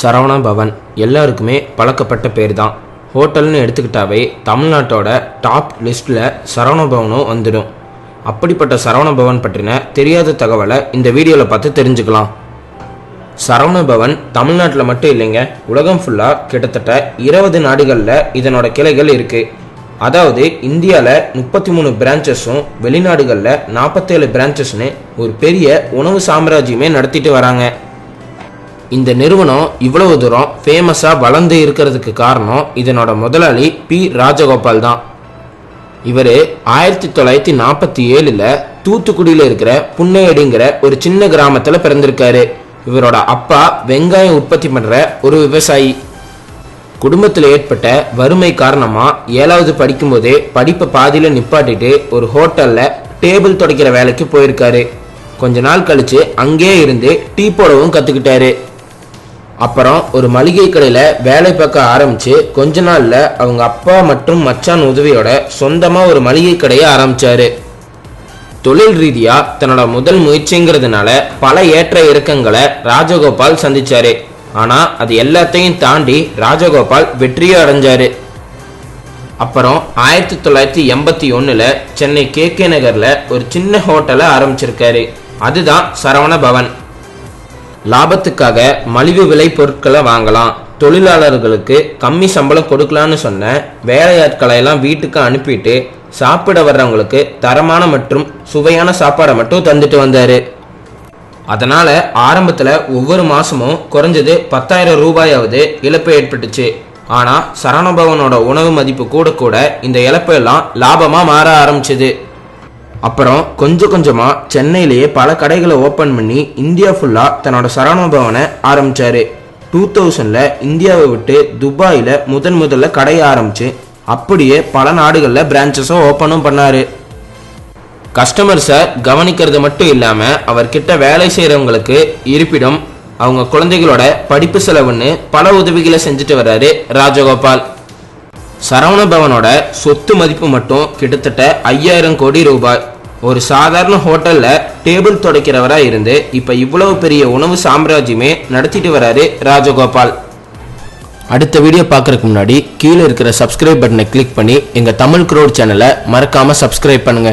சரவண பவன் எல்லாருக்குமே பழக்கப்பட்ட பேர் தான் ஹோட்டல்னு எடுத்துக்கிட்டாவே தமிழ்நாட்டோட டாப் லிஸ்ட்டில் சரவண பவனும் வந்துடும். அப்படிப்பட்ட சரவண பவன் பற்றின தெரியாத தகவலை இந்த வீடியோவில் பார்த்து தெரிஞ்சுக்கலாம். சரவண பவன் தமிழ்நாட்டில் மட்டும் இல்லைங்க உலகம் ஃபுல்லாக கிட்டத்தட்ட இருபது நாடுகளில் இதனோட கிளைகள் இருக்குது அதாவது இந்தியாவில் முப்பத்தி மூணு பிரான்ச்சஸும் வெளிநாடுகளில் நாற்பத்தேழு பிரான்ச்சஸ்னு ஒரு பெரிய உணவு சாம்ராஜ்யமே நடத்திட்டு வராங்க. இந்த நிறுவனம் இவ்வளவு தூரம் ஃபேமஸாக வளர்ந்து இருக்கிறதுக்கு காரணம் இதனோட முதலாளி பி. ராஜகோபால் தான். இவர் ஆயிரத்தி தொள்ளாயிரத்தி நாற்பத்தி ஏழில் தூத்துக்குடியில் இருக்கிற புன்னையடிங்கிற ஒரு சின்ன கிராமத்தில் பிறந்திருக்காரு. இவரோட அப்பா வெங்காயம் உற்பத்தி பண்ணுற ஒரு விவசாயி. குடும்பத்தில் ஏற்பட்ட வறுமை காரணமாக ஏழாவது படிக்கும்போதே படிப்பை பாதியில் நிப்பாட்டிட்டு ஒரு ஹோட்டலில் டேபிள் துடைக்கிற வேலைக்கு போயிருக்காரு. கொஞ்ச நாள் கழிச்சு அங்கேயே இருந்து டீ போடவும் கற்றுக்கிட்டாரு அப்புறம் ஒரு மளிகை கடையில் வேலை பார்க்க ஆரம்பித்து கொஞ்ச நாளில் அவங்க அப்பா மற்றும் மச்சான் உதவியோட சொந்தமாக ஒரு மளிகை கடையை ஆரம்பித்தார் தொழில் ரீதியாக தன்னோட முதல் முயற்சிங்கிறதுனால பல ஏற்ற இறக்கங்களை ராஜகோபால் சந்தித்தார் ஆனால் அது எல்லாத்தையும் தாண்டி ராஜகோபால் வெற்றியை அடைஞ்சார். அப்புறம் ஆயிரத்தி தொள்ளாயிரத்தி எண்பத்தி ஒன்றில் சென்னை கே கே நகரில் ஒரு சின்ன ஹோட்டலை ஆரம்பிச்சிருக்காரு. அதுதான் சரவண பவன். லாபத்துக்காக மலிவு விலை பொருட்களை வாங்கலாம். தொழிலாளர்களுக்கு கம்மி சம்பளம் கொடுக்கலான்னு சொன்ன வேலையாட்களை எல்லாம் வீட்டுக்கு அனுப்பிட்டு சாப்பிட வர்றவங்களுக்கு தரமான மற்றும் சுவையான சாப்பாடை மட்டும் தந்துட்டு வந்தாரு. அதனால ஆரம்பத்தில் ஒவ்வொரு மாசமும் குறைஞ்சது பத்தாயிரம் ரூபாயாவது இழப்பு ஏற்பட்டுச்சு. ஆனா சரணபவனோட உணவு மதிப்பு கூட கூட இந்த இழப்பெல்லாம் லாபமா மாற ஆரம்பிச்சது. அப்புறம் கொஞ்சம் கொஞ்சமாக சென்னையிலேயே பல கடைகளை ஓப்பன் பண்ணி இந்தியா ஃபுல்லாக தன்னோட சரணோபவனை ஆரம்பித்தார் டூ தௌசண்டில் இந்தியாவை விட்டு துபாயில் முதன் முதல்ல கடையை ஆரம்பிச்சு அப்படியே பல நாடுகளில் பிரான்ச்சஸும் ஓப்பனும் பண்ணார். கஸ்டமர்ஸை கவனிக்கிறது மட்டும் இல்லாமல் அவர்கிட்ட வேலை செய்கிறவங்களுக்கு இருப்பிடம் அவங்க குழந்தைகளோட படிப்பு செலவுன்னு பல உதவிகளை செஞ்சுட்டு வர்றாரு ராஜகோபால். சரவண பவனோட சொத்து மதிப்பு மட்டும் கிட்டத்தட்ட ஐயாயிரம் கோடி ரூபாய். ஒரு சாதாரண ஹோட்டல்ல டேபிள் துடைக்கிறவராக இருந்து இப்ப இவ்வளவு பெரிய உணவு சாம்ராஜ்யமே நடத்திட்டு வராரு ராஜகோபால். அடுத்த வீடியோ பார்க்கறதுக்கு முன்னாடி கீழே இருக்கிற சப்ஸ்கிரைப் பட்டனை கிளிக் பண்ணி எங்க தமிழ் குரோட் சேனலை மறக்காம சப்ஸ்கிரைப் பண்ணுங்க.